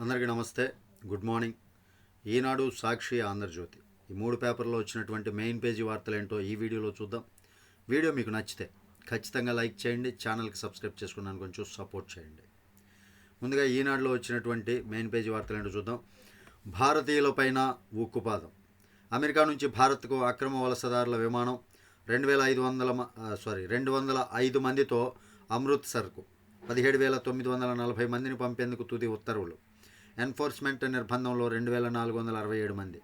అందరికీ నమస్తే. Good morning. ఈనాడు సాక్షి ఆంధ్రజ్యోతి. ఈ మూడు పేపర్లో వచ్చినటువంటి మెయిన్ పేజీ వార్తలు ఏంటో ఈ వీడియోలో చూద్దాం. వీడియో మీకు నచ్చితే ఖచ్చితంగా లైక్ చేయండి ఛానల్కి సబ్స్క్రైబ్ చేసుకున్నాను కొంచెం సపోర్ట్ చేయండి. ముందుగా ఈనాడులో వచ్చినటువంటి మెయిన్ పేజీ వార్తలు ఏంటో చూద్దాం భారతీయులపైన ఉక్కుపాదం. అమెరికా నుంచి భారత్కు అక్రమ వలసదారుల విమానం రెండు వేల ఐదు వందల మ- సారీ రెండు వందల ఐదు మందితో అమృత్సర్కు పదిహేడు వేల తొమ్మిది వందల నలభై మందిని పంపేందుకు తుది ఉత్తర్వులు. ఎన్ఫోర్స్మెంట్ నిర్బంధంలో రెండు వేల నాలుగు వందల అరవై ఏడు మంది.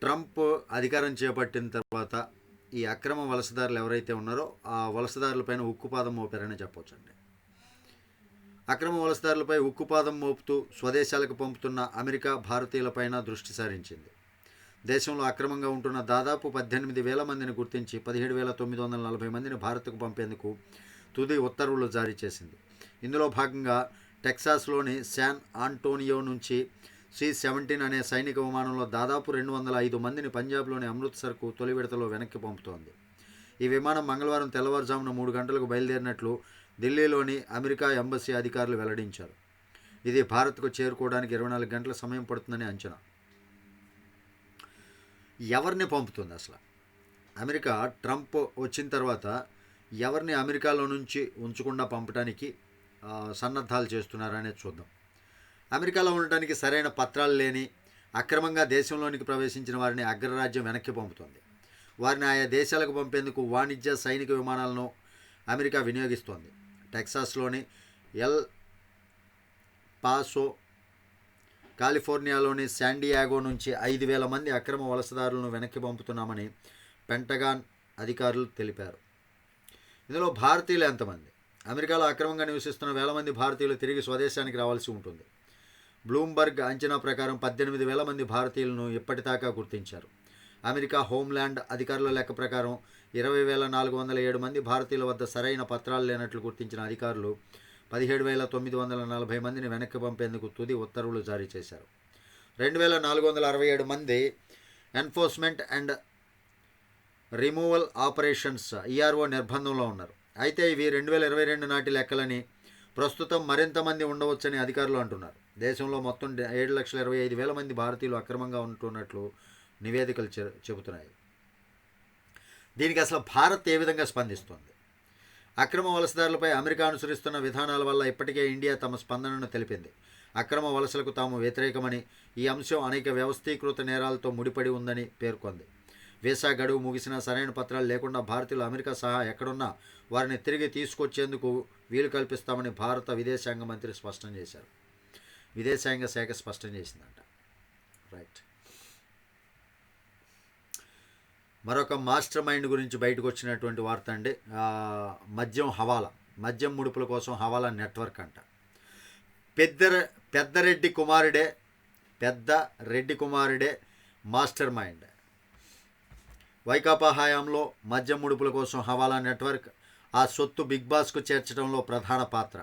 ట్రంప్ అధికారం చేపట్టిన తర్వాత ఈ అక్రమ వలసదారులు ఎవరైతే ఉన్నారో ఆ వలసదారులపైన ఉక్కుపాదం మోపారని చెప్పవచ్చండి అక్రమ వలసదారులపై ఉక్కుపాదం మోపుతూ స్వదేశాలకు పంపుతున్న అమెరికా భారతీయులపైన దృష్టి సారించింది. దేశంలో అక్రమంగా ఉంటున్న దాదాపు పద్దెనిమిది వేల మందిని గుర్తించి పదిహేడు వేల తొమ్మిది వందల నలభై మందిని భారత్కు పంపేందుకు తుది ఉత్తర్వులు జారీ చేసింది. ఇందులో భాగంగా టెక్సాస్లోని శాన్ ఆంటోనియో నుంచి సి సెవెంటీన్ అనే సైనిక విమానంలో దాదాపు రెండు వందల ఐదు మందిని పంజాబ్లోని అమృత్సర్కు తొలి విడతలో వెనక్కి పంపుతోంది. ఈ విమానం మంగళవారం తెల్లవారుజామున మూడు గంటలకు బయలుదేరినట్లు ఢిల్లీలోని అమెరికా ఎంబసీ అధికారులు వెల్లడించారు. ఇది భారత్కు చేరుకోవడానికి ఇరవై నాలుగు గంటల సమయం పడుతుందని అంచనా. ఎవరిని పంపుతుంది అసలు? అమెరికా ట్రంప్ వచ్చిన తర్వాత ఎవరిని అమెరికాలో నుంచి ఉంచకుండా పంపడానికి సన్నద్ధాలు చేస్తున్నారనేది చూద్దాం. అమెరికాలో ఉండటానికి సరైన పత్రాలు లేని అక్రమంగా దేశంలోనికి ప్రవేశించిన వారిని అగ్రరాజ్యం వెనక్కి పంపుతోంది. వారిని ఆయా దేశాలకు పంపేందుకు వాణిజ్య సైనిక విమానాలను అమెరికా వినియోగిస్తోంది. టెక్సాస్లోని ఎల్ పాసో కాలిఫోర్నియాలోని శాండియాగో నుంచి ఐదు వేల మంది అక్రమ వలసదారులను వెనక్కి పంపుతున్నామని పెంటగాన్ అధికారులు తెలిపారు. ఇందులో భారతీయులు ఎంతమంది? అమెరికాలో అక్రమంగా నివసిస్తున్న వేల మంది భారతీయులు తిరిగి స్వదేశానికి రావాల్సి ఉంటుంది. బ్లూంబర్గ్ అంచనా ప్రకారం పద్దెనిమిది వేల మంది భారతీయులను ఇప్పటిదాకా గుర్తించారు. అమెరికా హోంల్యాండ్ అధికారుల లెక్క ప్రకారం ఇరవై వేల నాలుగు వందల ఏడు మంది భారతీయుల వద్ద సరైన పత్రాలు లేనట్లు గుర్తించిన అధికారులు పదిహేడు వేల తొమ్మిది వందల నలభై మందిని వెనక్కి పంపేందుకు తుది ఉత్తర్వులు జారీ చేశారు. రెండు వేల నాలుగు వందల అరవై ఏడు మంది enforcement and removal operations ERO నిర్బంధంలో ఉన్నారు. అయితే ఇవి రెండు వేల ఇరవై రెండు నాటి లెక్కలని ప్రస్తుతం మరింత మంది ఉండవచ్చని అధికారులు అంటున్నారు. దేశంలో మొత్తం ఏడు లక్షల ఇరవై ఐదు వేల మంది భారతీయులు అక్రమంగా ఉంటున్నట్లు నివేదికలు చె- చెబుతున్నాయి. దీనికి అసలు భారత్ ఏ విధంగా స్పందిస్తుంది? అక్రమ వలసదారులపై అమెరికా అనుసరిస్తున్న విధానాల వల్ల ఇప్పటికే ఇండియా తమ స్పందనను తెలిపింది. అక్రమ వలసలకు తాము వ్యతిరేకమని ఈ అంశం అనేక వ్యవస్థీకృత నేరాలతో ముడిపడి ఉందని పేర్కొంది. వీసా గడువు ముగిసినా సరైన పత్రాలు లేకుండా భారతీయులు అమెరికా సహా ఎక్కడున్నా వారిని తిరిగి తీసుకొచ్చేందుకు వీలు కల్పిస్తామని భారత విదేశాంగ మంత్రి స్పష్టం చేశారు. విదేశాంగ శాఖ స్పష్టం చేసిందంట. రైట్ మరొక మాస్టర్ మైండ్ గురించి బయటకు వచ్చినటువంటి వార్త అండి. మద్యం హవాలా. మద్యం ముడుపుల కోసం హవాలా నెట్వర్క్ అంట. పెద్ద పెద్దరెడ్డి కుమారుడే పెద్ద రెడ్డి కుమారుడే మాస్టర్ మైండ్ వైకాపా హయాంలో మద్యం ముడుపుల కోసం హవాలా నెట్వర్క్. ఆ సొత్తు బిగ్ బాస్కు చేర్చడంలో ప్రధాన పాత్ర.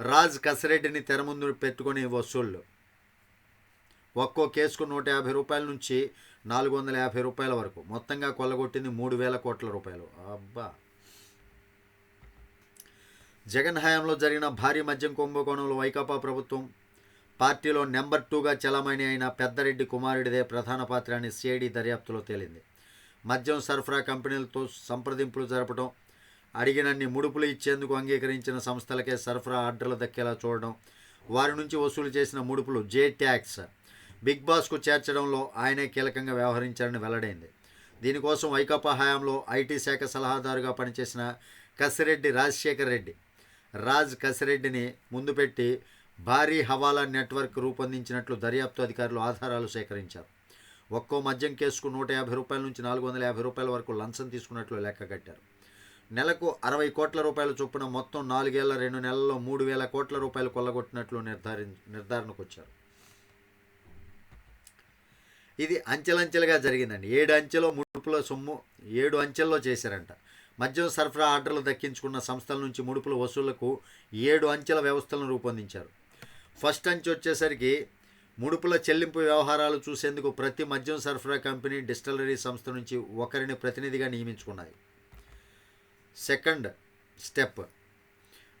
రాజ్ కసిరెడ్డిని తెర ముందు పెట్టుకుని వసూళ్ళు ఒక్కో కేసుకు నూట యాభై రూపాయల నుంచి నాలుగు వందల యాభై రూపాయల వరకు. మొత్తంగా కొల్లగొట్టింది మూడు వేల కోట్ల రూపాయలు. అబ్బా! జగన్ హయాంలో జరిగిన భారీ మద్యం కుంభకోణంలో వైకాపా ప్రభుత్వం. పార్టీలో నెంబర్ టూగా చలమణి అయిన పెద్దరెడ్డి కుమారుడిదే ప్రధాన పాత్ర అని సిఐడి దర్యాప్తులో తేలింది. మద్యం సరఫరా కంపెనీలతో సంప్రదింపులు జరపడం అడిగినన్ని ముడుపులు ఇచ్చేందుకు అంగీకరించిన సంస్థలకే సరఫరా ఆర్డర్లు దక్కేలా చూడడం వారి నుంచి వసూలు చేసిన ముడుపులు జే ట్యాక్స్. బిగ్ బాస్కు చేర్చడంలో ఆయనే కీలకంగా వ్యవహరించారని వెల్లడైంది. దీనికోసం వైకాపా హయాంలో ఐటీ శాఖ సలహాదారుగా పనిచేసిన కసిరెడ్డి రాజశేఖర్ రెడ్డి రాజ్ కసిరెడ్డిని ముందు పెట్టి భారీ హవాలా నెట్వర్క్ రూపొందించినట్లు దర్యాప్తు అధికారులు ఆధారాలు సేకరించారు. ఒక్కో మద్యం కేసుకు నూట యాభై రూపాయల నుంచి నాలుగు వందల యాభై రూపాయల వరకు లంచం తీసుకున్నట్లు లెక్క కట్టారు. నెలకు అరవై కోట్ల రూపాయల చొప్పున మొత్తం నాలుగేళ్ళ రెండు నెలల్లో మూడు వేల కోట్ల రూపాయలు కొల్లగొట్టినట్లు నిర్ధారి నిర్ధారణకు వచ్చారు ఇది అంచెలంచెలుగా జరిగిందండి. ఏడు అంచెలో ముడుపుల సొమ్ము ఏడు అంచెల్లో చేశారంట. మద్యం సరఫరా ఆర్డర్లు దక్కించుకున్న సంస్థల నుంచి ముడుపుల వసూళ్ళకు ఏడు అంచెల వ్యవస్థలను రూపొందించారు. ఫస్ట్ అంచె వచ్చేసరికి ముడుపుల చెల్లింపు వ్యవహారాలు చూసేందుకు ప్రతి మద్యం సరఫరా కంపెనీ డిస్టిలరీ సంస్థ నుంచి ఒకరిని ప్రతినిధిగా నియమించుకున్నాయి సెకండ్ స్టెప్.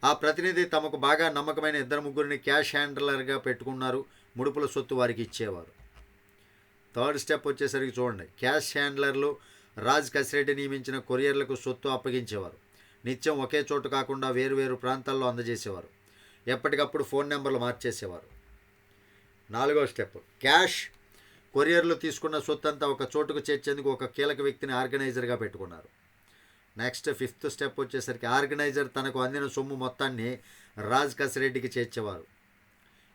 ఆ ప్రతినిధి తమకు బాగా నమ్మకమైన ఇద్దరు ముగ్గురిని క్యాష్ హ్యాండ్లర్గా పెట్టుకున్నారు. ముడుపుల సొత్తు వారికి ఇచ్చేవారు. థర్డ్ స్టెప్ వచ్చేసరికి చూడండి. క్యాష్ హ్యాండ్లర్లు రాజ్ కసిరెడ్డి నియమించిన కొరియర్లకు సొత్తు అప్పగించేవారు. నిత్యం ఒకే చోటు కాకుండా వేరువేరు ప్రాంతాల్లో అందజేసేవారు. ఎప్పటికప్పుడు ఫోన్ నెంబర్లు మార్చేసేవారు. నాలుగో స్టెప్. క్యాష్ కొరియర్లు తీసుకున్న సొత్తు అంతా ఒక చోటుకు చేర్చేందుకు ఒక కీలక వ్యక్తిని ఆర్గనైజర్గా పెట్టుకున్నారు. నెక్స్ట్ ఫిఫ్త్ స్టెప్ వచ్చేసరికి ఆర్గనైజర్ తనకు అందిన సొమ్ము మొత్తాన్ని రాజ్ కసిరెడ్డికి చేర్చేవారు.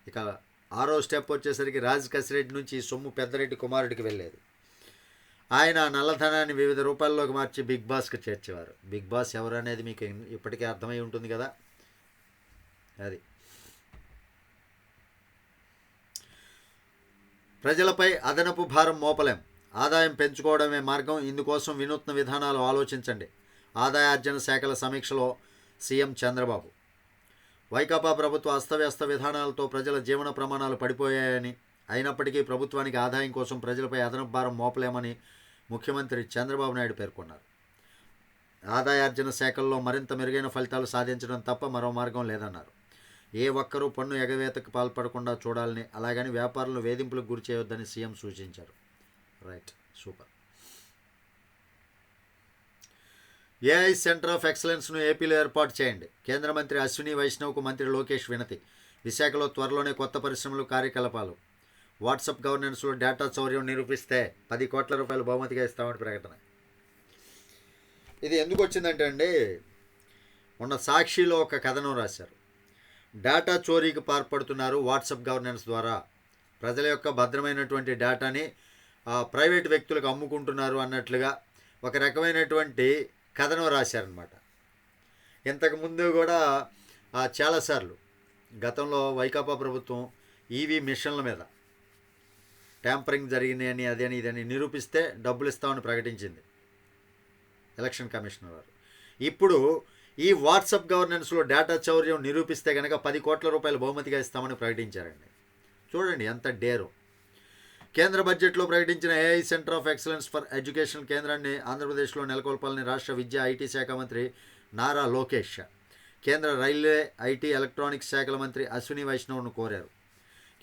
ఇక ఆరో స్టెప్ వచ్చేసరికి రాజ్ కసిరెడ్డి నుంచి ఈ సొమ్ము పెద్దరెడ్డి కుమారుడికి వెళ్ళేది. ఆయన నల్లధనాన్ని వివిధ రూపాల్లోకి మార్చి బిగ్ బాస్కి చేర్చేవారు. బిగ్ బాస్ ఎవరు అనేది మీకు ఇప్పటికే అర్థమై ఉంటుంది కదా? అది. ప్రజలపై అదనపు భారం మోపలేం. ఆదాయం పెంచుకోవడమే మార్గం. ఇందుకోసం వినూత్న విధానాలు ఆలోచించండి. ఆదాయార్జన శాఖల సమీక్షలో సీఎం చంద్రబాబు. వైకాపా ప్రభుత్వ అస్తవ్యస్త విధానాలతో ప్రజల జీవన ప్రమాణాలు పడిపోయాయని అయినప్పటికీ ప్రభుత్వానికి ఆదాయం కోసం ప్రజలపై అదనపు భారం మోపలేమని ముఖ్యమంత్రి చంద్రబాబు నాయుడు పేర్కొన్నారు. ఆదాయార్జన శాఖల్లో మరింత మెరుగైన ఫలితాలు సాధించడం తప్ప మరో మార్గం లేదన్నారు. ఏ ఒక్కరూ పన్ను ఎగవేతకు పాల్పడకుండా చూడాలని అలాగని వ్యాపారులను వేధింపులకు గురి చేయొద్దని సీఎం సూచించారు. Right. Super. AI centre of ఎక్సలెన్స్ను ఏపీలో ఏర్పాటు చేయండి. కేంద్ర మంత్రి అశ్విని వైష్ణవ్కు మంత్రి లోకేష్ వినతి. విశాఖలో త్వరలోనే కొత్త పరిశ్రమలు కార్యకలాపాలు. వాట్సాప్ గవర్నెన్స్లో డేటా చౌర్యం నిరూపిస్తే పది కోట్ల రూపాయలు బహుమతిగా ఇస్తామని ప్రకటన. ఇది ఎందుకు వచ్చిందంటే అండి మొన్న సాక్షిలో ఒక కథనం రాశారు. డేటా చోరీకి పాల్పడుతున్నారు వాట్సాప్ గవర్నెన్స్ ద్వారా. ప్రజల యొక్క భద్రమైనటువంటి డేటాని ప్రైవేట్ వ్యక్తులకు అమ్ముకుంటున్నారు అన్నట్లుగా ఒక రకమైనటువంటి కథనం రాశారనమాట ఇంతకుముందు కూడా చాలాసార్లు గతంలో వైకాపా ప్రభుత్వం ఈవీ మిషన్ల మీద ట్యాంపరింగ్ జరిగినాయని అదని ఇదని నిరూపిస్తే డబ్బులు ఇస్తామని ప్రకటించింది ఎలక్షన్ కమిషనర్ వారు. ఇప్పుడు ఈ వాట్సాప్ గవర్నెన్స్లో డేటా చౌర్యం నిరూపిస్తే కనుక పది కోట్ల రూపాయలు బహుమతిగా ఇస్తామని ప్రకటించారండి. చూడండి ఎంత డేరు. కేంద్ర బడ్జెట్లో ప్రకటించిన AI centre of excellence for education కేంద్రాన్ని ఆంధ్రప్రదేశ్లో నెలకొల్పాలని రాష్ట్ర విద్యా ఐటీ శాఖ మంత్రి నారా లోకేష్. కేంద్ర రైల్వే ఐటీ ఎలక్ట్రానిక్స్ శాఖల మంత్రి అశ్విని వైష్ణవ్ను కోరారు.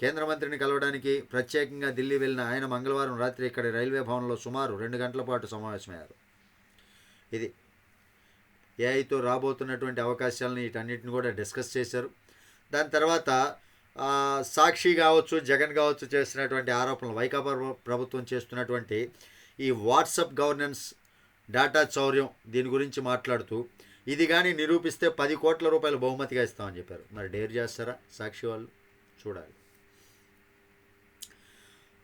కేంద్ర మంత్రిని కలవడానికి ప్రత్యేకంగా ఢిల్లీ వెళ్ళిన ఆయన మంగళవారం రాత్రి ఇక్కడి రైల్వే భవన్లో సుమారు రెండు గంటల పాటు సమావేశమయ్యారు. ఇది ఏఐతో రాబోతున్నటువంటి అవకాశాలను వీటన్నిటిని కూడా డిస్కస్ చేశారు. దాని తర్వాత సాక్షి కావచ్చు జగన్ కావచ్చు చేస్తున్నటువంటి ఆరోపణలు వైకాపా ప్రభుత్వం చేస్తున్నటువంటి ఈ వాట్సప్ గవర్నెన్స్ డేటా చౌర్యం దీని గురించి మాట్లాడుతూ ఇది కానీ నిరూపిస్తే పది కోట్ల రూపాయలు బహుమతిగా ఇస్తామని చెప్పారు. మరి డేర్ చేస్తారా సాక్షి వాళ్ళు? చూడాలి.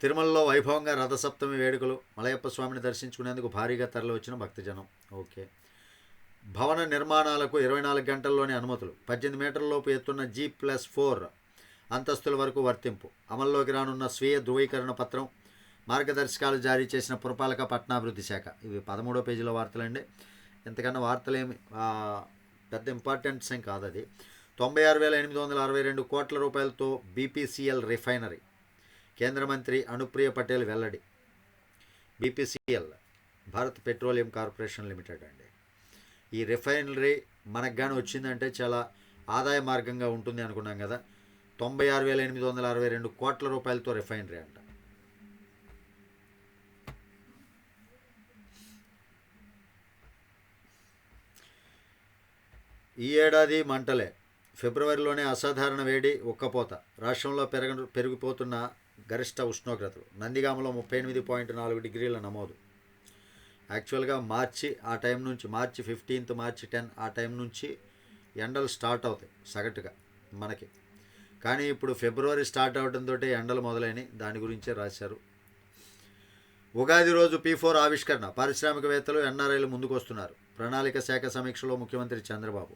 తిరుమలలో వైభవంగా రథసప్తమి వేడుకలు మలయప్ప స్వామిని దర్శించుకునేందుకు భారీగా తరలివచ్చిన భక్తజనం. ఓకే. భవన నిర్మాణాలకు ఇరవై నాలుగు గంటల్లోనే అనుమతులు. పద్దెనిమిది మీటర్లలోపు ఎత్తున్న జీ ప్లస్ ఫోర్ అంతస్తుల వరకు వర్తింపు. అమల్లోకి రానున్న స్వీయ ధృవీకరణ పత్రం మార్గదర్శకాలు జారీ చేసిన పురపాలక పట్టణాభివృద్ధి శాఖ. ఇవి పదమూడో పేజీలో వార్తలండి. ఎంతకన్నా వార్తలేమి పెద్ద ఇంపార్టెంట్స్ ఏం కాదు అది. తొంభై ఆరు వేల ఎనిమిది వందల అరవై రెండు కోట్ల రూపాయలతో బీపీసీఎల్ రిఫైనరీ. కేంద్ర మంత్రి అనుప్రియ పటేల్ వెల్లడి. BPCL Bharat Petroleum Corporation Limited అండి. ఈ రిఫైనరీ మనకు కానీ వచ్చిందంటే చాలా ఆదాయ మార్గంగా ఉంటుంది అనుకున్నాం కదా. తొంభై ఆరు వేల ఎనిమిది వందల అరవై రెండు కోట్ల రూపాయలతో రిఫైనరీ అంట. ఈ ఏడాది మంటలే. ఫిబ్రవరిలోనే అసాధారణ వేడి ఉక్కపోత. రాష్ట్రంలో పెరగ పెరిగిపోతున్న గరిష్ట ఉష్ణోగ్రతలు. నందిగామలో ముప్పై ఎనిమిది పాయింట్ నాలుగు డిగ్రీల నమోదు. యాక్చువల్గా మార్చి ఆ టైం నుంచి మార్చి ఫిఫ్టీన్త్ మార్చి టెన్ ఆ టైం నుంచి ఎండలు స్టార్ట్ అవుతాయి సగటుగా మనకి. కానీ ఇప్పుడు ఫిబ్రవరి స్టార్ట్ అవడంతో ఎండలు మొదలైనవి దాని గురించే రాశారు. ఉగాది రోజు పీ ఫోర్ ఆవిష్కరణ. పారిశ్రామికవేత్తలు ఎన్ఆర్ఐలు ముందుకు వస్తున్నారు ప్రణాళిక శాఖ సమీక్షలో ముఖ్యమంత్రి చంద్రబాబు.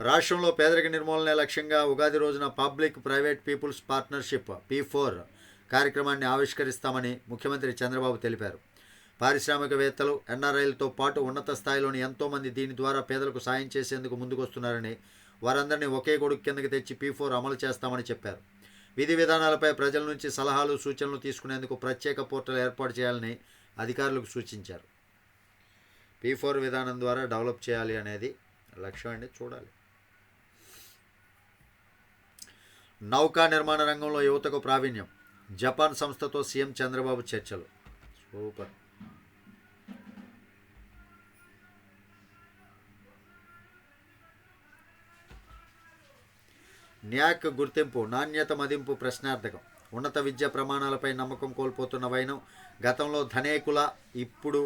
రాష్ట్రంలో పేదరిక నిర్మూలనే లక్ష్యంగా ఉగాది రోజున public private people's partnership P four కార్యక్రమాన్ని ఆవిష్కరిస్తామని ముఖ్యమంత్రి చంద్రబాబు తెలిపారు. పారిశ్రామికవేత్తలు ఎన్ఆర్ఐలతో పాటు ఉన్నత స్థాయిలోని ఎంతోమంది దీని ద్వారా పేదలకు సాయం చేసేందుకు ముందుకొస్తున్నారని వారందరినీ ఒకే గొడుగు కిందకి తెచ్చి పీ ఫోర్ అమలు చేస్తామని చెప్పారు. విధి విధానాలపై ప్రజల నుంచి సలహాలు సూచనలు తీసుకునేందుకు ప్రత్యేక పోర్టల్ ఏర్పాటు చేయాలని అధికారులకు సూచించారు. పీ ఫోర్ విధానం ద్వారా డెవలప్ చేయాలి అనేది లక్ష్యం అండి చూడాలి. నౌకా నిర్మాణ రంగంలో యువతకు ప్రావీణ్యం. జపాన్ సంస్థతో సీఎం చంద్రబాబు చర్చలు. సూపర్. న్యాక్ గుర్తింపు నాణ్యత మదింపు ప్రశ్నార్థకం. ఉన్నత విద్య ప్రమాణాలపై నమ్మకం కోల్పోతున్న వైనం గతంలో ధనేకుల ఇప్పుడు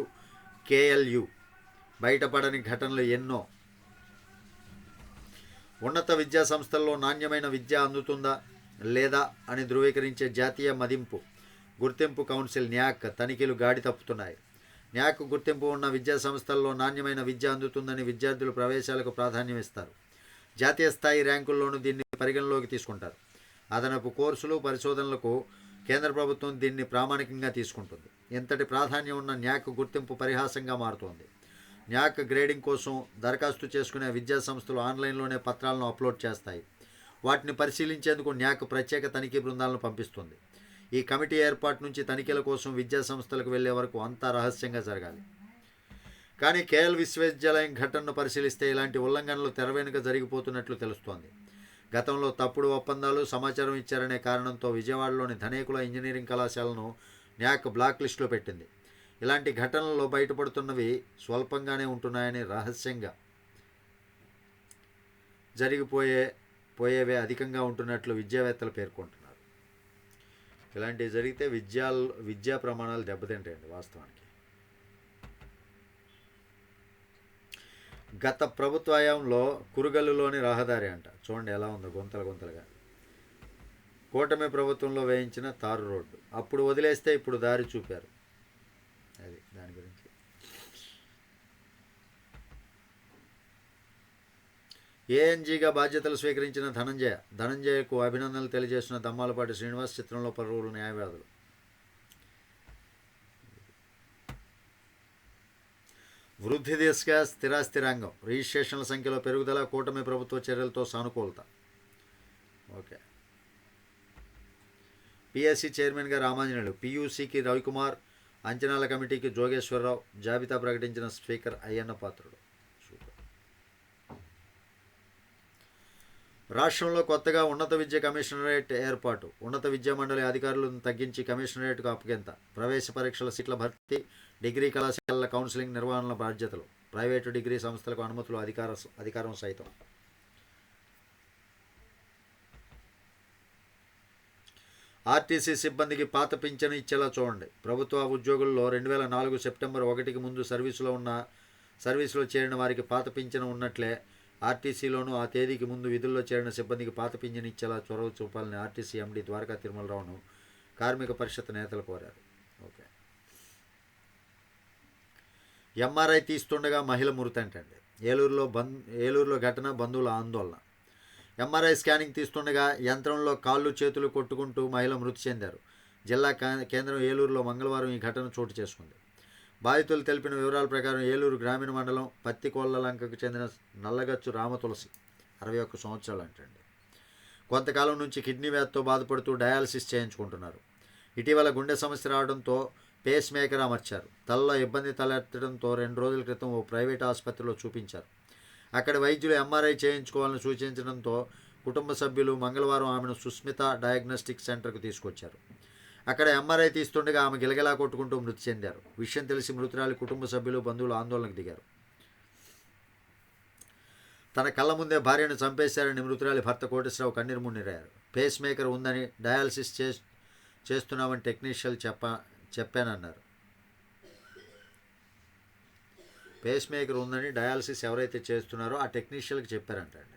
కేఎల్యు. బయటపడని ఘటనలు ఎన్నో. ఉన్నత విద్యా సంస్థల్లో నాణ్యమైన విద్య అందుతుందా లేదా అని ధృవీకరించే జాతీయ మదింపు గుర్తింపు కౌన్సిల్ న్యాక్ తనిఖీలు గాడి తప్పుతున్నాయి. న్యాక్ గుర్తింపు ఉన్న విద్యా సంస్థల్లో నాణ్యమైన విద్య అందుతుందని విద్యార్థులు ప్రవేశాలకు ప్రాధాన్యం ఇస్తారు జాతీయ స్థాయి ర్యాంకుల్లోనూ దీన్ని పరిగణలోకి తీసుకుంటారు. అదనపు కోర్సులు పరిశోధనలకు కేంద్ర ప్రభుత్వం దీన్ని ప్రామాణికంగా తీసుకుంటుంది. ఇంతటి ప్రాధాన్యం ఉన్న న్యాక్ గుర్తింపు పరిహాసంగా మారుతోంది. న్యాక్ గ్రేడింగ్ కోసం దరఖాస్తు చేసుకునే విద్యా సంస్థలు ఆన్లైన్లోనే పత్రాలను అప్లోడ్ చేస్తాయి. వాటిని పరిశీలించేందుకు న్యాక్ ప్రత్యేక తనిఖీ బృందాలను పంపిస్తుంది. ఈ కమిటీ ఏర్పాటు నుంచి తనిఖీల కోసం విద్యా సంస్థలకు వెళ్ళే వరకు అంతా రహస్యంగా జరగాలి. కానీ కేఎల్ విశ్వవిద్యాలయం ఘటనను పరిశీలిస్తే ఇలాంటి ఉల్లంఘనలు తెర వెనుక జరిగిపోతున్నట్లు తెలుస్తోంది. గతంలో తప్పుడు ఒప్పందాలు సమాచారం ఇచ్చారనే కారణంతో విజయవాడలోని ధనేకుల ఇంజనీరింగ్ కళాశాలను న్యాక్ బ్లాక్ లిస్టులో పెట్టింది. ఇలాంటి ఘటనల్లో బయటపడుతున్నవి స్వల్పంగానే ఉంటున్నాయని రహస్యంగా జరిగిపోయే పోయేవే అధికంగా ఉంటున్నట్లు విద్యావేత్తలు పేర్కొంటున్నారు. ఇలాంటివి జరిగితే విద్యా విద్యా ప్రమాణాలు దెబ్బతింటాయండి వాస్తవానికి. గత ప్రభుత్వ హయాంలో కురుగల్లులోని రహదారి అంట. చూడండి ఎలా ఉందో గుంతలు గుంతలుగా. కూటమి ప్రభుత్వంలో వేయించిన తారు రోడ్డు. అప్పుడు వదిలేస్తే ఇప్పుడు దారి చూపారు. అది దాని గురించి. ఏఎన్జీగా బాధ్యతలు స్వీకరించిన ధనంజయ. ధనంజయకు అభినందనలు తెలియజేస్తున్న దమ్మాలపాటి శ్రీనివాస్ చిత్రంలో పలువురు న్యాయవాదులు. వృద్ధి దిశగా స్థిరాస్తి రంగం రిజిస్ట్రేషన్ల సంఖ్యలో పెరుగుదల కూటమి ప్రభుత్వ చర్యలతో సానుకూలత. ఓకే. పిఎస్సి చైర్మన్గా రామాంజనేయుడు పియూసికి రవికుమార్ అంచనాల కమిటీకి జోగేశ్వరరావు జాబితా ప్రకటించిన స్పీకర్ అయ్యన్న పాత్రుడు. రాష్ట్రంలో కొత్తగా ఉన్నత విద్య కమిషనరేట్ ఏర్పాటు. ఉన్నత విద్యా మండలి అధికారులను తగ్గించి కమిషనరేట్కు అప్పగింత. ప్రవేశ పరీక్షల సీట్ల భర్తీ డిగ్రీ కళాశాలల కౌన్సిలింగ్ నిర్వహణ బాధ్యతలు. ప్రైవేటు డిగ్రీ సంస్థలకు అనుమతులు అధికార అధికారం సైతం. ఆర్టీసీ సిబ్బందికి పాత పింఛను ఇచ్చేలా చూడండి. ప్రభుత్వ ఉద్యోగుల్లో రెండు వేల నాలుగు సెప్టెంబర్ ఒకటికి ముందు సర్వీసులో ఉన్న సర్వీసులో చేరిన వారికి పాత పింఛను ఉన్నట్లే ఆర్టీసీలోనూ ఆ తేదీకి ముందు విధుల్లో చేరిన సిబ్బందికి పాత పింఛను ఇచ్చేలా చొరవ చూపాలని ఆర్టీసీ ఎండీ ద్వారకా తిరుమలరావును కార్మిక పరిషత్ నేతలు కోరారు ఓకే ఎంఆర్ఐ తీస్తుండగా మహిళ మృతంటండి ఏలూరులో బంద్ ఏలూరులో ఘటన బంధువుల ఆందోళన. ఎంఆర్ఐ స్కానింగ్ తీస్తుండగా యంత్రంలో కాళ్ళు చేతులు కొట్టుకుంటూ మహిళ మృతి చెందారు. జిల్లా కేంద్రం ఏలూరులో మంగళవారం ఈ ఘటన చోటు చేసుకుంది. బాధితులు తెలిపిన వివరాల ప్రకారం ఏలూరు గ్రామీణ మండలం పత్తికోళ్ళలంకకు చెందిన నల్లగచ్చు రామతులసి అరవై ఒక్క సంవత్సరాలు అంటండి. కొంతకాలం నుంచి కిడ్నీ వ్యాధితో బాధపడుతూ డయాలసిస్ చేయించుకుంటున్నారు. ఇటీవల గుండె సమస్య రావడంతో పేస్ మేకర్ అమర్చారు. తలలో ఇబ్బంది తలెత్తడంతో రెండు రోజుల క్రితం ఓ ప్రైవేట్ ఆసుపత్రిలో చూపించారు. అక్కడ వైద్యులు ఎంఆర్ఐ చేయించుకోవాలని సూచించడంతో కుటుంబ సభ్యులు మంగళవారం ఆమెను సుస్మిత డయాగ్నోస్టిక్ సెంటర్కు తీసుకొచ్చారు. అక్కడ ఎంఆర్ఐ తీస్తుండగా ఆమె గిలగిలా కొట్టుకుంటూ మృతి చెందారు. విషయం తెలిసి మృతురాలి కుటుంబ సభ్యులు బంధువులు ఆందోళనకు దిగారు. తన కళ్ళ ముందే భార్యను చంపేశారని మృతురాలి భర్త కోటేశ్వరరావు కన్నీరు మున్నీరారు. పేస్ మేకర్ ఉందని డయాలసిస్ చే చేస్తున్నామని టెక్నీషియల్ చెప్ప చెప్పానన్నారు. పేస్ మేకర్ ఉందని డయాలసిస్ ఎవరైతే చేస్తున్నారో ఆ టెక్నీషియన్కి చెప్పారంటండి.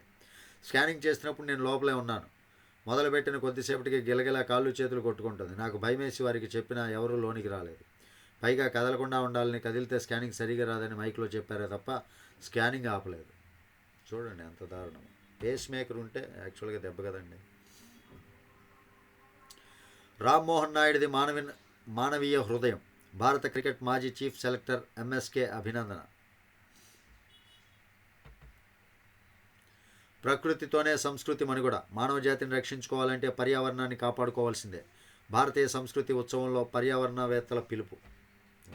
స్కానింగ్ చేసినప్పుడు నేను లోపలే ఉన్నాను. మొదలుపెట్టిన కొద్దిసేపటికి గిలగిలా కాళ్ళు చేతులు కొట్టుకుంటుంది. నాకు భయమేసి వారికి చెప్పినా ఎవరూ లోనికి రాలేదు. పైగా కదలకుండా ఉండాలని కదిలితే స్కానింగ్ సరిగా రాదని మైక్లో చెప్పారే తప్ప స్కానింగ్ ఆపలేదు. చూడండి ఎంత దారుణం. పేస్ మేకర్ ఉంటే యాక్చువల్గా దెబ్బ కదండి. రామ్మోహన్ నాయుడిది మానవ మానవీయ హృదయం. భారత క్రికెట్ మాజీ చీఫ్ సెలెక్టర్ ఎంఎస్కే అభినందన. ప్రకృతితోనే సంస్కృతి మనుగడ. మానవ జాతిని రక్షించుకోవాలంటే పర్యావరణాన్ని కాపాడుకోవాల్సిందే. భారతీయ సంస్కృతి ఉత్సవంలో పర్యావరణవేత్తల పిలుపు.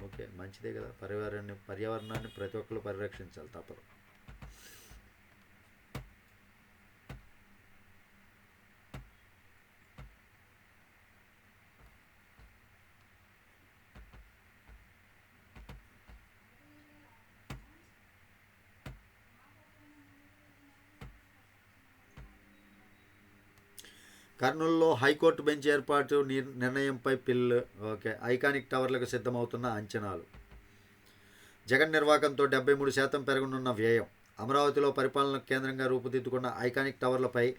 ఓకే మంచిదే కదా. పర్యావరణాన్ని పర్యావరణాన్ని ప్రతి ఒక్కరు పరిరక్షించాలి తప్పదు. కర్నూలులో హైకోర్టు బెంచ్ ఏర్పాటు నిర్- నిర్ణయంపై పిల్లు ఓకే ఐకానిక్ టవర్లకు సిద్ధమవుతున్న అంచనాలు. జగన్ నిర్వాహకంతో డెబ్బై మూడు శాతం పెరగనున్న వ్యయం అమరావతిలో పరిపాలన కేంద్రంగా రూపుదిద్దుకున్న ఐకానిక్ టవర్లపై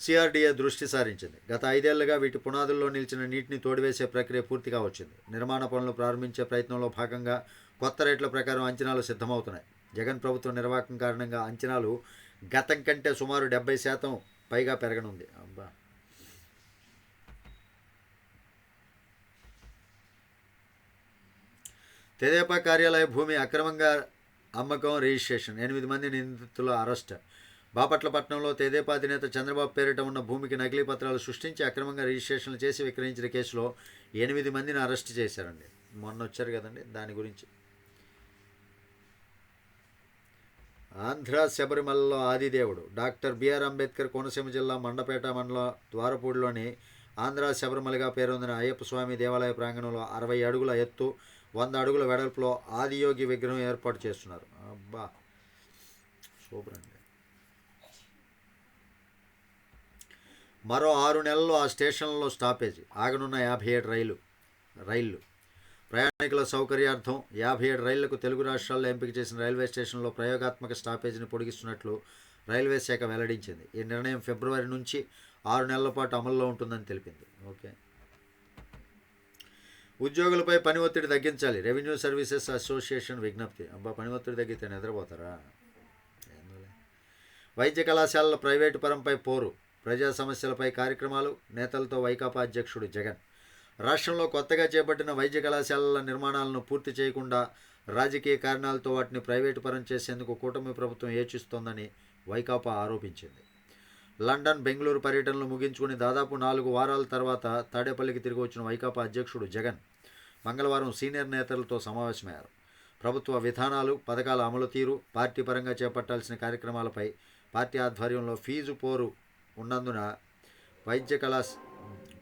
సిఆర్డీఏ దృష్టి సారించింది. గత ఐదేళ్ళుగా వీటి పునాదుల్లో నిలిచిన నీటిని తోడివేసే ప్రక్రియ పూర్తిగా వచ్చింది. నిర్మాణ పనులు ప్రారంభించే ప్రయత్నంలో భాగంగా కొత్త రేట్ల ప్రకారం అంచనాలు సిద్ధమవుతున్నాయి. జగన్ ప్రభుత్వం నిర్వాహకం కారణంగా అంచనాలు గతం కంటే సుమారు డెబ్బై శాతం పైగా పెరగనుంది. అబ్బా. తెదేపా కార్యాలయ భూమి అక్రమంగా అమ్మకం రిజిస్ట్రేషన్. ఎనిమిది మంది నిందితుల అరెస్ట్. బాపట్ల పట్టణంలో తెదేపా అధినేత చంద్రబాబు పేరిట ఉన్న భూమికి నకిలీ పత్రాలు సృష్టించి అక్రమంగా రిజిస్ట్రేషన్లు చేసి విక్రయించిన కేసులో ఎనిమిది మందిని అరెస్ట్ చేశారండి. మొన్న వచ్చారు కదండి దాని గురించి. ఆంధ్ర శబరిమలలో ఆదిదేవుడు డాక్టర్ బిఆర్ అంబేద్కర్ కోనసీమ జిల్లా మండపేట మండలం ద్వారపూడిలోని ఆంధ్ర శబరిమలగా పేరొందిన అయ్యప్ప స్వామి దేవాలయ ప్రాంగణంలో అరవై అడుగుల ఎత్తు వంద అడుగుల వెడల్పులో ఆదియోగి విగ్రహం ఏర్పాటు చేస్తున్నారు. అబ్బా! సూపర్ అండి మరో ఆరు నెలల్లో ఆ స్టేషన్లో స్టాపేజ్. ఆగనున్న యాభై ఏడు రైలు రైళ్ళు. ప్రయాణికుల సౌకర్యార్థం యాభై ఏడు రైళ్ళకు తెలుగు రాష్ట్రాల్లో ఎంపిక చేసిన రైల్వే స్టేషన్లో ప్రయోగాత్మక స్టాపేజీని పొడిగిస్తున్నట్లు రైల్వే శాఖ వెల్లడించింది. ఈ నిర్ణయం ఫిబ్రవరి నుంచి ఆరు నెలల పాటు అమల్లో ఉంటుందని తెలిపింది. ఓకే. ఉద్యోగులపై పని ఒత్తిడి తగ్గించాలి. రెవెన్యూ సర్వీసెస్ అసోసియేషన్ విజ్ఞప్తి. అబ్బా పని ఒత్తిడి తగ్గితే నిద్రపోతారా? వైద్య కళాశాలల ప్రైవేటు పరంపై పోరు. ప్రజా సమస్యలపై కార్యక్రమాలు. నేతలతో వైకాపా అధ్యక్షుడు జగన్. రాష్ట్రంలో కొత్తగా చేపట్టిన వైద్య కళాశాలల నిర్మాణాలను పూర్తి చేయకుండా రాజకీయ కారణాలతో వాటిని ప్రైవేటు పరం చేసేందుకు కూటమి ప్రభుత్వం యోచిస్తోందని వైకాపా ఆరోపించింది. లండన్ బెంగళూరు పర్యటనలు ముగించుకుని దాదాపు నాలుగు వారాల తర్వాత తాడేపల్లికి తిరిగి వచ్చిన వైకాపా అధ్యక్షుడు జగన్ మంగళవారం సీనియర్ నేతలతో సమావేశమయ్యారు. ప్రభుత్వ విధానాలు పథకాల అమలు తీరు పార్టీ పరంగా చేపట్టాల్సిన కార్యక్రమాలపై పార్టీ ఆధ్వర్యంలో ఫీజు పోరు ఉన్నందున వైద్య కళా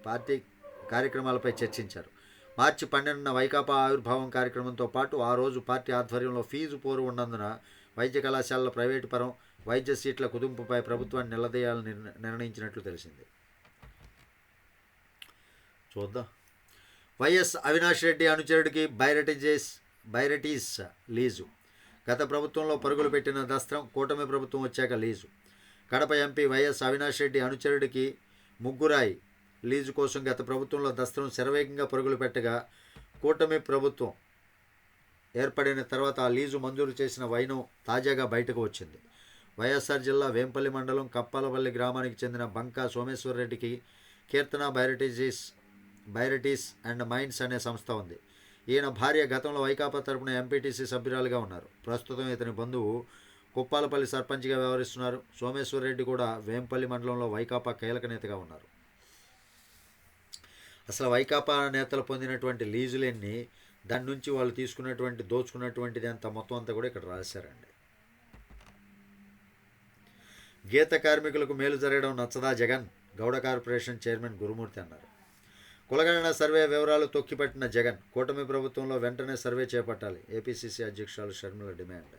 పార్టీ కార్యక్రమాలపై చర్చించారు. మార్చి పన్నెండున వైకాపా ఆవిర్భావం కార్యక్రమంతో పాటు ఆ రోజు పార్టీ ఆధ్వర్యంలో ఫీజు పోరు ఉన్నందున వైద్య కళాశాలల ప్రైవేటు పరం వైద్య సీట్ల కుదింపుపై ప్రభుత్వాన్ని నిలదీయాలని నిర్ణయించినట్లు తెలిసింది. చూద్దాం. వైఎస్ అవినాష్ రెడ్డి అనుచరుడికి బైరటిజేస్ బైరటీస్ లీజు. గత ప్రభుత్వంలో పరుగులు పెట్టిన దస్త్రం కూటమి ప్రభుత్వం వచ్చాక lease. Kadapa MP YS Avinash Reddy అనుచరుడికి ముగ్గురాయి లీజు కోసం గత ప్రభుత్వంలో దస్త్రం శరవేగంగా పరుగులు పెట్టగా కూటమి ప్రభుత్వం ఏర్పడిన తర్వాత ఆ లీజు మంజూరు చేసిన వైనం తాజాగా బయటకు వచ్చింది. వైఎస్ఆర్ జిల్లా వేంపల్లి మండలం కప్పాలపల్లి గ్రామానికి చెందిన Banka సోమేశ్వరరెడ్డికి Keerthana barytes barytes and minds అనే సంస్థ ఉంది. ఈయన భార్య గతంలో వైకాపా తరపున ఎంపీటీసీ సభ్యురాలుగా ఉన్నారు. ప్రస్తుతం ఇతని బంధువు కుప్పాలపల్లి సర్పంచ్గా వ్యవహరిస్తున్నారు. సోమేశ్వరరెడ్డి కూడా వేంపల్లి మండలంలో వైకాపా కీలక నేతగా ఉన్నారు. అసలు వైకాపా నేతలు పొందినటువంటి లీజులన్నీ దాని నుంచి వాళ్ళు తీసుకున్నటువంటి దోచుకున్నటువంటిది అంత మొత్తం అంతా కూడా ఇక్కడ రాశారండి. గీత కార్మికులకు మేలు జరగడం నచ్చదా జగన్? గౌడ కార్పొరేషన్ చైర్మన్ గురుమూర్తి అన్నారు. కులగణన సర్వే వివరాలు తొక్కిపట్టిన జగన్ కూటమి ప్రభుత్వంలో వెంటనే సర్వే చేపట్టాలి. ఏపీసీసీ అధ్యక్షురాలు షర్మిల డిమాండ్.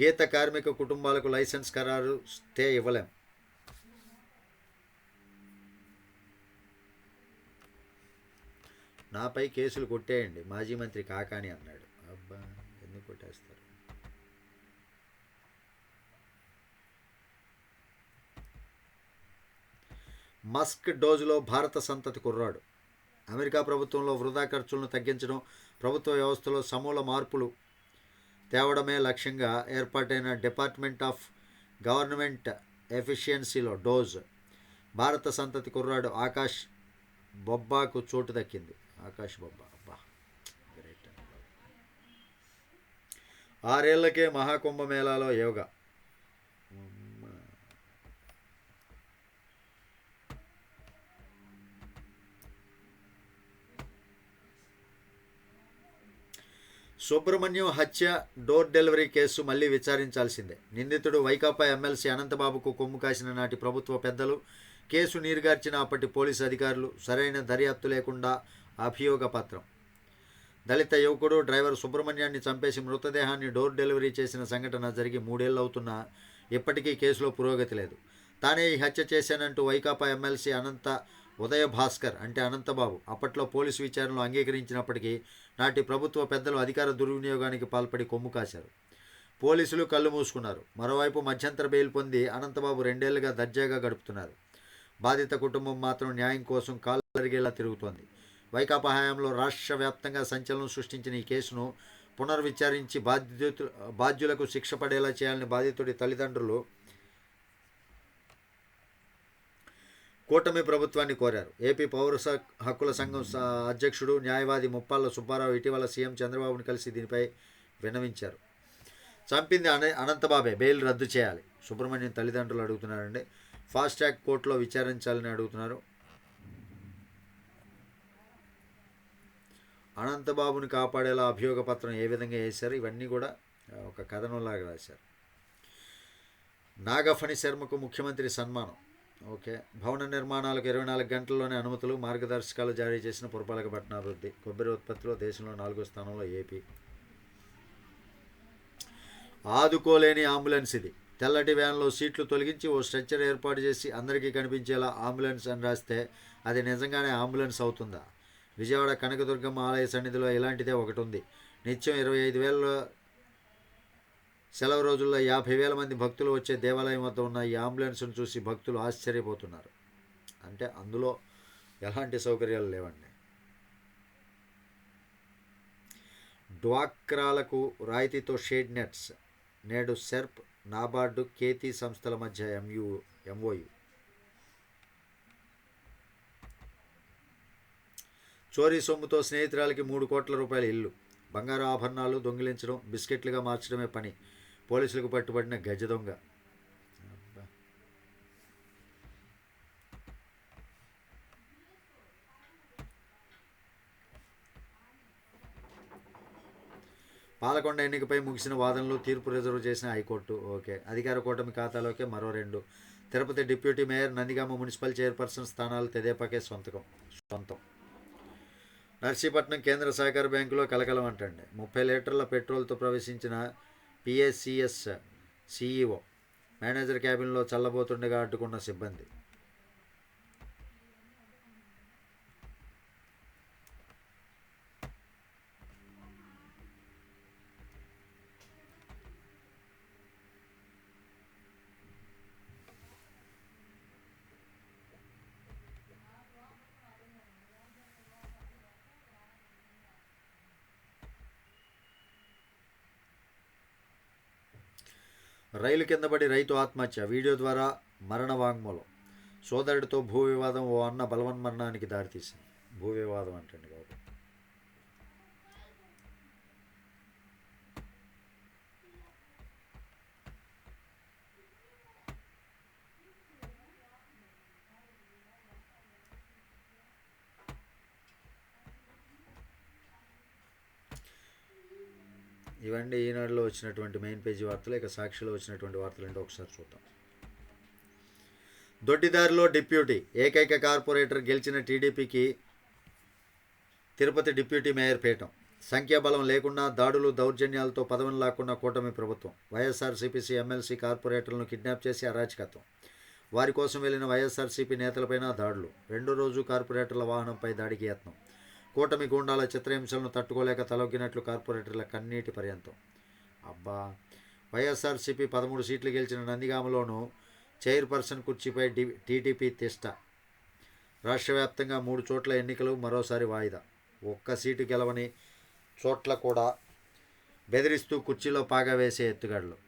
గీత కార్మిక కుటుంబాలకు లైసెన్స్ ఖరారు స్టే ఇవ్వలేం. నాపై కేసులు కొట్టేయండి. మాజీ మంత్రి కాకాని అన్నాడు. అబ్బా ఎందుకు కొట్టేస్తారు? మస్క్ డోజులో భారత సంతతి కుర్రాడు. అమెరికా ప్రభుత్వంలో వృధా ఖర్చులను తగ్గించడం ప్రభుత్వ వ్యవస్థలో సమూల మార్పులు తేవడమే లక్ష్యంగా ఏర్పాటైన డిపార్ట్మెంట్ ఆఫ్ గవర్నమెంట్ ఎఫిషియన్సీలో డోజ్. భారత సంతతి కుర్రాడు ఆకాష్ బొబ్బాకు చోటు దక్కింది. ఆకాష్ బొబ్బా అబ్బా. గ్రేట్ ఆరేళ్ళకే మహాకుంభమేళాలో యోగా. సుబ్రహ్మణ్యం హత్య డోర్ డెలివరీ కేసు మళ్ళీ విచారించాల్సిందే. నిందితుడు వైకాపా ఎమ్మెల్సీ అనంతబాబుకు కొమ్ము కాసిన నాటి ప్రభుత్వ పెద్దలు కేసు నీరుగార్చిన అప్పటి పోలీసు అధికారులు సరైన దర్యాప్తు లేకుండా అభియోగ పత్రం దళిత యువకుడు డ్రైవర్ సుబ్రహ్మణ్యాన్ని చంపేసి మృతదేహాన్ని డోర్ డెలివరీ చేసిన సంఘటన జరిగి మూడేళ్ళు అవుతున్నా ఇప్పటికీ కేసులో పురోగతి లేదు. తానే ఈ హత్య చేశానంటూ వైకాపా ఎమ్మెల్సీ అనంత ఉదయ భాస్కర్ అంటే అనంతబాబు అప్పట్లో పోలీసు విచారణలో అంగీకరించినప్పటికీ నాటి ప్రభుత్వ పెద్దలు అధికార దుర్వినియోగానికి పాల్పడి కొమ్ము కాశారు. పోలీసులు కళ్ళు మూసుకున్నారు. మరోవైపు మధ్యంతర బెయిల్ పొంది అనంతబాబు రెండేళ్ళుగా దర్జాగా గడుపుతున్నారు. బాధిత కుటుంబం మాత్రం న్యాయం కోసం కాళ్ళరిగేలా తిరుగుతోంది. వైకాపా హయాంలో రాష్ట్ర వ్యాప్తంగా సంచలనం సృష్టించిన ఈ కేసును పునర్విచారించి బాధ్యత బాధ్యులకు శిక్ష పడేలా చేయాలని బాధితుడి తల్లిదండ్రులు కూటమి ప్రభుత్వాన్ని కోరారు. ఏపీ పౌర స- హక్కుల సంఘం స- అధ్యక్షుడు న్యాయవాది ముప్పాళ్ళ సుబ్బారావు ఇటీవల సీఎం చంద్రబాబును కలిసి దీనిపై విన్నవించారు. చంపింది అన అనంతబాబే. బెయిల్ రద్దు చేయాలి. సుబ్రహ్మణ్యం తల్లిదండ్రులు అడుగుతున్నారండి. ఫాస్ట్ ట్రాక్ కోర్టులో విచారించాలని అడుగుతున్నారు. అనంతబాబుని కాపాడేలా అభియోగ పత్రం ఏ విధంగా వేశారు? ఇవన్నీ కూడా ఒక కథనంలాగా రాశారు. నాగఫణి శర్మకు ముఖ్యమంత్రి సన్మానం. ఓకే. భవన నిర్మాణాలకు ఇరవై నాలుగు గంటల్లోనే అనుమతులు మార్గదర్శకాలు జారీ చేసిన పురపాలక పట్టణాభివృద్ధి కొబ్బరి ఉత్పత్తిలో దేశంలో నాలుగో స్థానంలో ఏపీ. ఆదుకోలేని అంబులెన్స్ ఇది. తెల్లటి వ్యాన్లో సీట్లు తొలగించి ఓ స్ట్రెచ్చర్ ఏర్పాటు చేసి అందరికీ కనిపించేలా అంబులెన్స్ అని రాస్తే అది నిజంగానే అంబులెన్స్ అవుతుందా? విజయవాడ కనకదుర్గమ్మ ఆలయ సన్నిధిలో ఇలాంటిదే ఒకటి ఉంది నిత్యం ఇరవై ఐదు వేల సెలవు రోజుల్లో యాభై వేల మంది భక్తులు వచ్చే దేవాలయం వద్ద ఉన్న ఈ అంబులెన్స్ను చూసి భక్తులు ఆశ్చర్యపోతున్నారు. అంటే అందులో ఎలాంటి సౌకర్యాలు లేవండి. డ్వాక్రాలకు రాయితీతో షేడ్ నెట్స్ నేడు సెర్ప్ నాబార్డు కేతీ సంస్థల మధ్య ఎంయు ఎంఓయు చోరీ సొమ్ముతో స్నేహితురాలకి మూడు కోట్ల రూపాయల ఇల్లు. బంగారు ఆభరణాలు దొంగిలించడం బిస్కెట్లుగా మార్చడమే పని. పోలీసులకు పట్టుబడిన గజ దొంగ. పాలకొండ ఎన్నికపై ముగిసిన వాదనలు తీర్పు రిజర్వ్ చేసిన హైకోర్టు. ఓకే. అధికార కూటమి ఖాతాలోకే మరో రెండు. Tirupati deputy mayor Nandigama municipal chairperson స్థానాలు తెదేపాకే సొంతకం. సొంతం. నర్సీపట్నం కేంద్ర సహకార బ్యాంకులో కలకలం అంటండి. ముప్పై లీటర్ల పెట్రోల్తో ప్రవేశించిన పిఎస్సిఎస్ సిఈఓ మేనేజర్ క్యాబిన్లో చల్లబోతుండగా అడ్డుకున్న సిబ్బంది. రైలు కింద పడి రైతు ఆత్మహత్య. వీడియో ద్వారా మరణ వాంగ్మూలం. సోదరుడితో భూ వివాదం ఓ అన్న బలవన్మరణానికి దారితీసింది. భూ వివాదం అంటండి బాబు ఇవన్నీ ఈనాడులో వచ్చినటువంటి మెయిన్ పేజీ వార్తలు ఇక సాక్షిలో వచ్చినటువంటి వార్తలు ఏంటో ఒకసారి చూద్దాం. దొడ్డిదారిలో డిప్యూటీ ఏకైక కార్పొరేటర్ గెలిచిన టీడీపీకి తిరుపతి డిప్యూటీ మేయర్ పీఠం. సంఖ్యాబలం లేకుండా దాడులు దౌర్జన్యాలతో పదవిని లాక్కున్న కూటమి ప్రభుత్వం. వైఎస్ఆర్సీపీసీ ఎమ్మెల్సీ కార్పొరేటర్లను కిడ్నాప్ చేసి అరాచకత్వం. వారి కోసం వెళ్ళిన వైఎస్ఆర్సీపీ నేతలపైన దాడులు. రెండో రోజు కార్పొరేటర్ల వాహనంపై దాడికి యత్నం. కూటమి గూండాల చిత్రహింసలను తట్టుకోలేక తలొగ్గినట్లు కార్పొరేటర్ల కన్నీటి పర్యంతం. అబ్బా! వైఎస్ఆర్సీపీ పదమూడు సీట్లు గెలిచిన నందిగామలోనూ చైర్పర్సన్ కుర్చీపై డి టీడీపీ తిష్ట. రాష్ట్ర వ్యాప్తంగా మూడు చోట్ల ఎన్నికలు మరోసారి వాయిదా. ఒక్క సీటు గెలవని చోట్ల కూడా బెదిరిస్తూ కుర్చీలో పాగా వేసే ఎత్తుగడలు.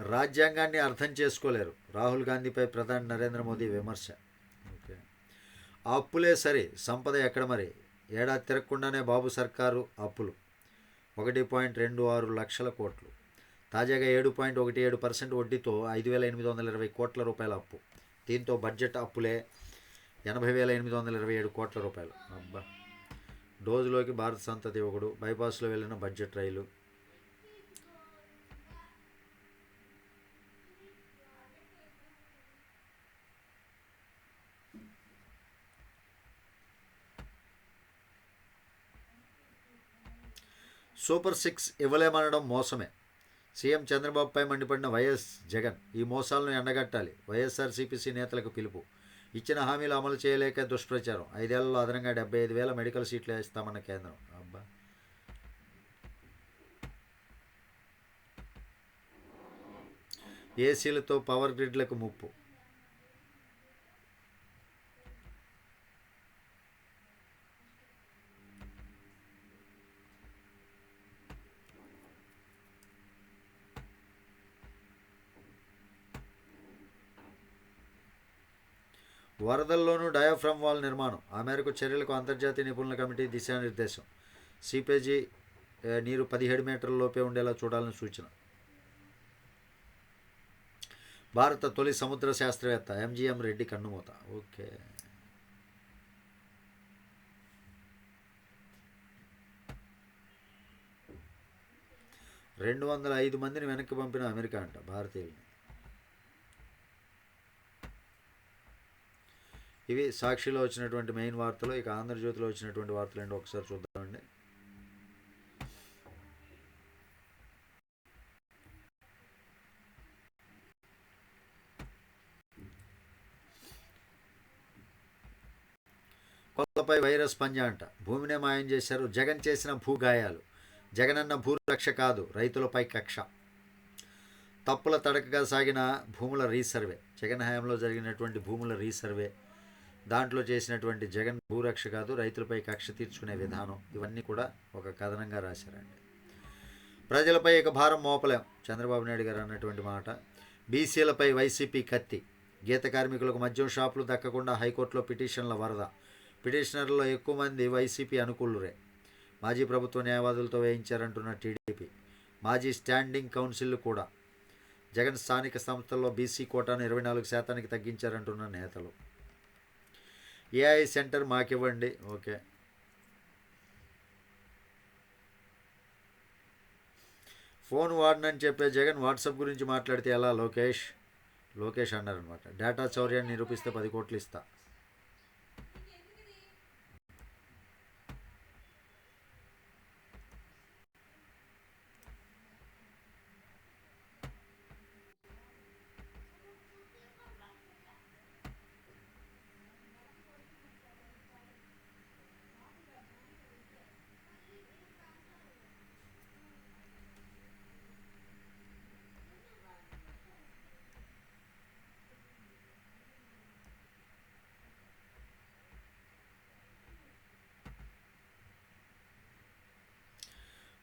రాజ్యాంగాన్ని అర్థం చేసుకోలేరు. రాహుల్ గాంధీపై ప్రధాని నరేంద్ర మోదీ విమర్శ. ఓకే. అప్పులే సరే సంపద ఎక్కడ మరి? ఏడాది తిరగకుండానే బాబు సర్కారు అప్పులు. ఒకటి పాయింట్ రెండు ఆరు లక్షల కోట్లు. తాజాగా ఏడు పాయింట్ ఒకటి ఏడు పర్సెంట్ వడ్డీతో ఐదు వేల ఎనిమిది వందల ఇరవై కోట్ల రూపాయల అప్పు. దీంతో బడ్జెట్ అప్పులే ఎనభై వేల ఎనిమిది వందల ఇరవై ఏడు కోట్ల రూపాయలు. అబ్బా. డోజులోకి భారత సంతతి ఒకడు బైపాస్లో వెళ్ళిన బడ్జెట్ రైలు. సూపర్ సిక్స్ ఇవ్వలేమనడం మోసమే. సీఎం చంద్రబాబుపై మండిపడిన వైఎస్ జగన్ ఈ మోసాలను ఎండగట్టాలి. వైఎస్ఆర్సీపీసీ నేతలకు పిలుపు. ఇచ్చిన హామీలు అమలు చేయలేక దుష్ప్రచారం. ఐదేళ్ళలో అదనంగా డెబ్బై ఐదు వేల మెడికల్ సీట్లు ఇస్తామన్న కేంద్రం. అబ్బా. ఏసీలతో పవర్ గ్రిడ్లకు ముప్పు. వరదల్లోనూ డయాఫ్రమ్ వాల్ నిర్మాణం. ఆ మేరకు చర్యలకు అంతర్జాతీయ నిపుణుల కమిటీ దిశానిర్దేశం. సిపేజీ నీరు పదిహేడు మీటర్ల లోపే ఉండేలా చూడాలని సూచన. భారత తొలి సముద్ర శాస్త్రవేత్త ఎంజిఎం రెడ్డి కన్నుమూత. ఓకే. రెండు వందల ఐదు మందిని వెనక్కి పంపిన అమెరికా అంట భారతీయుల్ని. ఇవి సాక్షిలో వచ్చినటువంటి మెయిన్ వార్తలు ఇక ఆంధ్రజ్యోతిలో వచ్చినటువంటి వార్తలు ఏంటో ఒకసారి చూద్దామండి. కొత్తపై వైరస్ పంజా అంట. భూమినే మాయం చేశారు జగన్ చేసిన భూగాయాలు. జగనన్న భూరక్ష కాదు రైతులపై కక్ష. తప్పుల తడకగా సాగిన భూముల రీసర్వే. జగన్ హయాంలో జరిగినటువంటి భూముల రీసర్వే. దాంట్లో చేసినటువంటి జగన్ భూరక్ష కాదు రైతులపై కక్ష తీర్చుకునే విధానం ఇవన్నీ కూడా ఒక కథనంగా రాశారండి. ప్రజలపై ఇక భారం మోపలేం చంద్రబాబు నాయుడు గారు అన్నటువంటి మాట. బీసీలపై వైసీపీ కత్తి. గీత కార్మికులకు మద్యం షాపులు దక్కకుండా హైకోర్టులో పిటిషన్ల వరద. పిటిషనర్లలో ఎక్కువ మంది వైసీపీ అనుకూలురే. మాజీ ప్రభుత్వ న్యాయవాదులతో వేయించారంటున్న టీడీపీ. మాజీ స్టాండింగ్ కౌన్సిల్ కూడా. జగన్ స్థానిక సంస్థల్లో బీసీ కోటాను ఇరవై నాలుగు శాతానికి తగ్గించారంటున్న నేతలు. ఏఐ సెంటర్ మాకివ్వండి. ఓకే. ఫోన్ వాడనని చెప్పే జగన్ వాట్సాప్ గురించి మాట్లాడితే ఎలా లోకేష్? లోకేష్ అన్నారనమాట డేటా చౌర్యాన్ని నిరూపిస్తే పది కోట్లు ఇస్తా.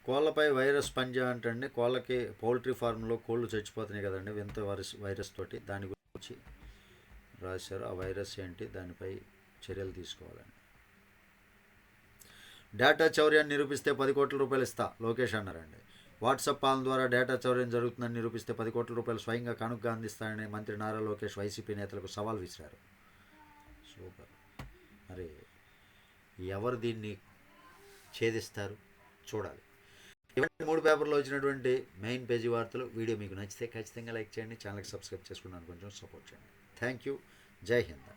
కోళ్ళపై వైరస్ పంజా అంటే కోళ్ళకి పౌల్ట్రీ ఫార్మ్లో కోళ్ళు చచ్చిపోతున్నాయి కదండి వింత వైరస్ వైరస్ తోటి. దాని గురించి రాశారు. ఆ వైరస్ ఏంటి? దానిపై చర్యలు తీసుకోవాలండి. డేటా చౌర్యాన్ని నిరూపిస్తే పది కోట్ల రూపాయలు ఇస్తా లోకేష్ అన్నారండి. వాట్సాప్ పాలన ద్వారా డేటా చౌర్యం జరుగుతుందని నిరూపిస్తే పది కోట్ల రూపాయలు స్వయంగా కానుకగా అందిస్తానని మంత్రి నారా లోకేష్ వైసీపీ నేతలకు సవాల్ విసిరారు. సూపర్. మరి ఎవరు దీన్ని ఛేదిస్తారు? చూడాలి. ఇవన్నీ మూడు పేపర్లో వచ్చినటువంటి మెయిన్ పేజీ వార్తలు వీడియో మీకు నచ్చితే ఖచ్చితంగా లైక్ చేయండి ఛానల్కి సబ్స్క్రైబ్ చేసుకున్నాను కొంచెం సపోర్ట్ చేయండి. థ్యాంక్ యూ జై హింద్.